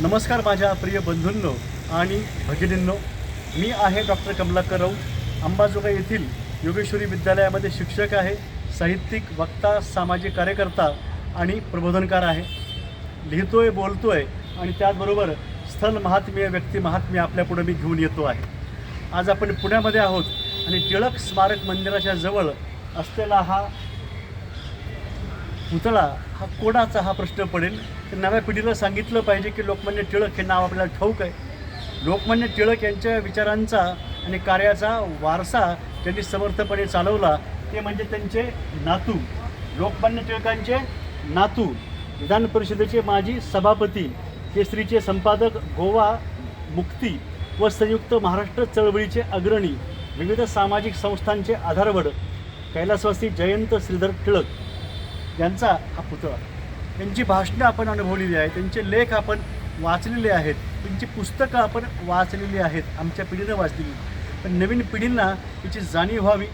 नमस्कार माझ्या प्रिय बंधूंनो आणि भगिनींनो. मी आहे डॉक्टर कमलाकर राऊत. अंबाजोगाई येथील योगेश्वरी विद्यालयामध्ये शिक्षक आहे साहित्यिक वक्ता सामाजिक कार्यकर्ता आणि प्रबोधनकार आहे. लिहितोय बोलतोय आणि त्याचबरोबर स्थल महात्म्य व्यक्ती महात्म्य आपल्यापुढे मी घेऊन येतो आहे. आज आपण पुण्यामध्ये आहोत आणि टिळक स्मारक मंदिराच्या जवळ असलेला हा पुतळा हा कोणाचा हा प्रश्न पडेल? तर नव्या पिढीला सांगितलं पाहिजे की लोकमान्य टिळक हे नाव आपल्याला ठाऊक आहे. लोकमान्य टिळक यांच्या विचारांचा आणि कार्याचा वारसा त्यांनी समर्थपणे चालवला. ते म्हणजे त्यांचे नातू. लोकमान्य टिळकांचे नातू. विधान परिषदेचे माजी सभापती केसरीचे संपादक गोवा मुक्ती व संयुक्त महाराष्ट्र चळवळीचे अग्रणी विविध सामाजिक संस्थांचे आधारवड कैलासवासी जयंत श्रीधर टिळक यांचा हा पुतळा. त्यांची भाषणं आपण अनुभवलेली आहेत त्यांचे लेख आपण वाचलेले आहेत त्यांची पुस्तकं आपण वाचलेली आहेत आमच्या पिढीनं वाचलेली. पण नवीन पिढींना याची जाणीव व्हावी.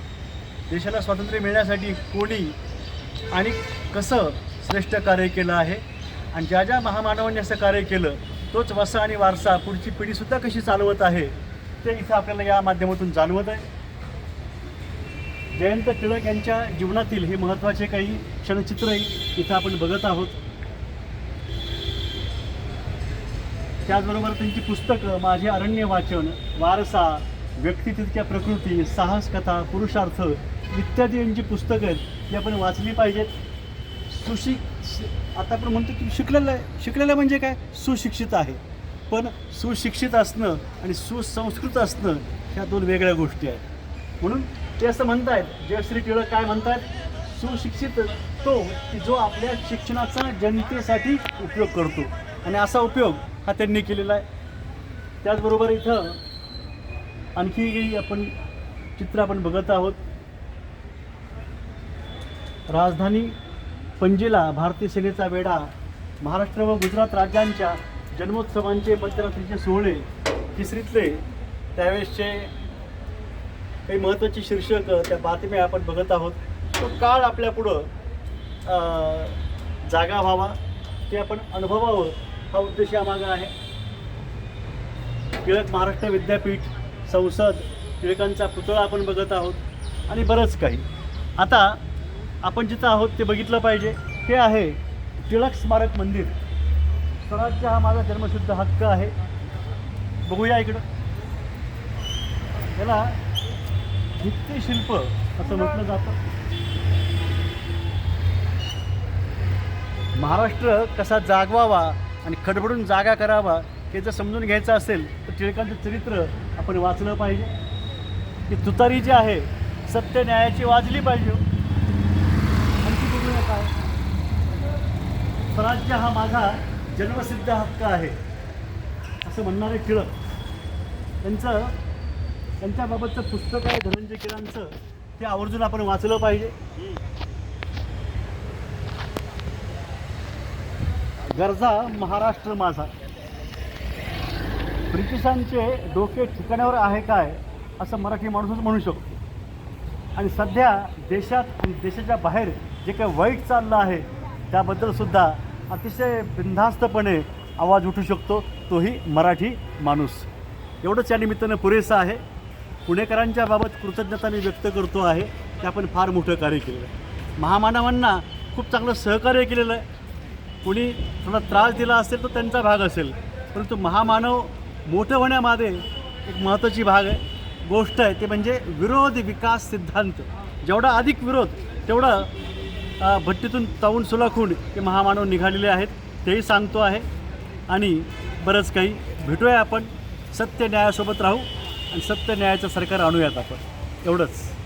देशाला स्वातंत्र्य मिळण्यासाठी कोणी आणि कसं श्रेष्ठ कार्य केलं आहे? आणि ज्या ज्या महामानवांनी असं कार्य केलं तोच वसा आणि वारसा पुढची पिढीसुद्धा कशी चालवत आहे ते इथं आपल्याला या माध्यमातून जाणवत आहे. जयंत टिळक यांच्या जीवनातील हे महत्त्वाचे काही क्षणचित्रही इथं आपण बघत आहोत. त्याचबरोबर त्यांची पुस्तकं माझे अरण्य वाचन वारसा व्यक्ती तितक्या प्रकृती साहस कथा पुरुषार्थ इत्यादी यांची पुस्तकं आहेत ती आपण वाचली पाहिजेत. सुशिक आता आपण म्हणतो की शिकलेलं आहे. शिकलेलं म्हणजे काय? सुशिक्षित आहे. पण सुशिक्षित असणं आणि सुसंस्कृत असणं ह्या दोन वेगळ्या गोष्टी आहेत. म्हणून ते असं म्हणतायत जयश्री टिळक काय म्हणतात सुशिक्षित तो की जो आपल्या शिक्षणाचा जनतेसाठी उपयोग करतो. आणि असा उपयोग हा त्यांनी केलेला आहे. त्याचबरोबर इथं आणखी आपण चित्र आपण बघत आहोत. राजधानी पणजीला भारतीय सेनेचा वेढा महाराष्ट्र व गुजरात राज्यांच्या जन्मोत्सवांचे मध्यरात्रीचे सोहळे तिसरीतले त्यावेळेसचे काही महत्त्वाची शीर्षक त्या बातम्या आपण बघत आहोत. तो काळ आपल्यापुढं पुढं जागा व्हावा ते आपण अनुभवावं हा उद्देश यामागं आहे. टिळक महाराष्ट्र विद्यापीठ संसद टिळकांचा पुतळा आपण बघत आहोत आणि बरंच काही. आता आपण जिथं आहोत ते बघितलं पाहिजे. हे आहे टिळक स्मारक मंदिर. स्वराज्य हा माझा जन्मसिद्ध हक्क आहे. बघूया इकडं. याला नृत्यशिल्प असं म्हटलं जातं. महाराष्ट्र कसा जागवावा आणि खडबडून जागा करावा हे जर समजून घ्यायचं असेल तर टिळकांचं चरित्र आपण वाचलं पाहिजे. की तुतारी जी आहे सत्य न्यायाची वाजली पाहिजे. आणखी बघूया काय. स्वराज्य हा माझा जन्मसिद्ध हक्क आहे असं म्हणणारे टिळक. त्यांचं त्यांच्याबाबतचं पुस्तक आहे धनंजय किरांचं ते आवर्जून आपण वाचलं पाहिजे. गरजा महाराष्ट्र माझा. ब्रिटिशांचे डोके ठिकाणावर आहे काय असं मराठी माणूसच म्हणू शकतो. आणि सध्या देशात आणि देशाच्या बाहेर जे काही वाईट चाललं आहे त्याबद्दल सुद्धा अतिशय बिनधास्तपणे आवाज उठू शकतो. तोही मराठी माणूस. एवढंच या निमित्तानं पुरेसं आहे. पुणेकरांच्या बाबत कृतज्ञता मी व्यक्त करतो आहे. की आपण फार मोठं कार्य केलेलं आहे. महामानवांना खूप चांगलं सहकार्य केलेलं आहे. कुणी थोडा त्रास दिला असेल तर त्यांचा भाग असेल. परंतु महामानव मोठं होण्यामागे एक महत्त्वाची भाग आहे. गोष्ट आहे ते म्हणजे विरोध विकास सिद्धांत. जेवढा अधिक विरोध तेवढं भट्टीतून तावून सुलाखून ते महामानव निघालेले आहेत. तेही सांगतो आहे. आणि बरंच काही भेटूया आपण. सत्य न्यायासोबत राहू. आणि सत्य न्यायाचं सरकार आणूयात आपण. एवढंच.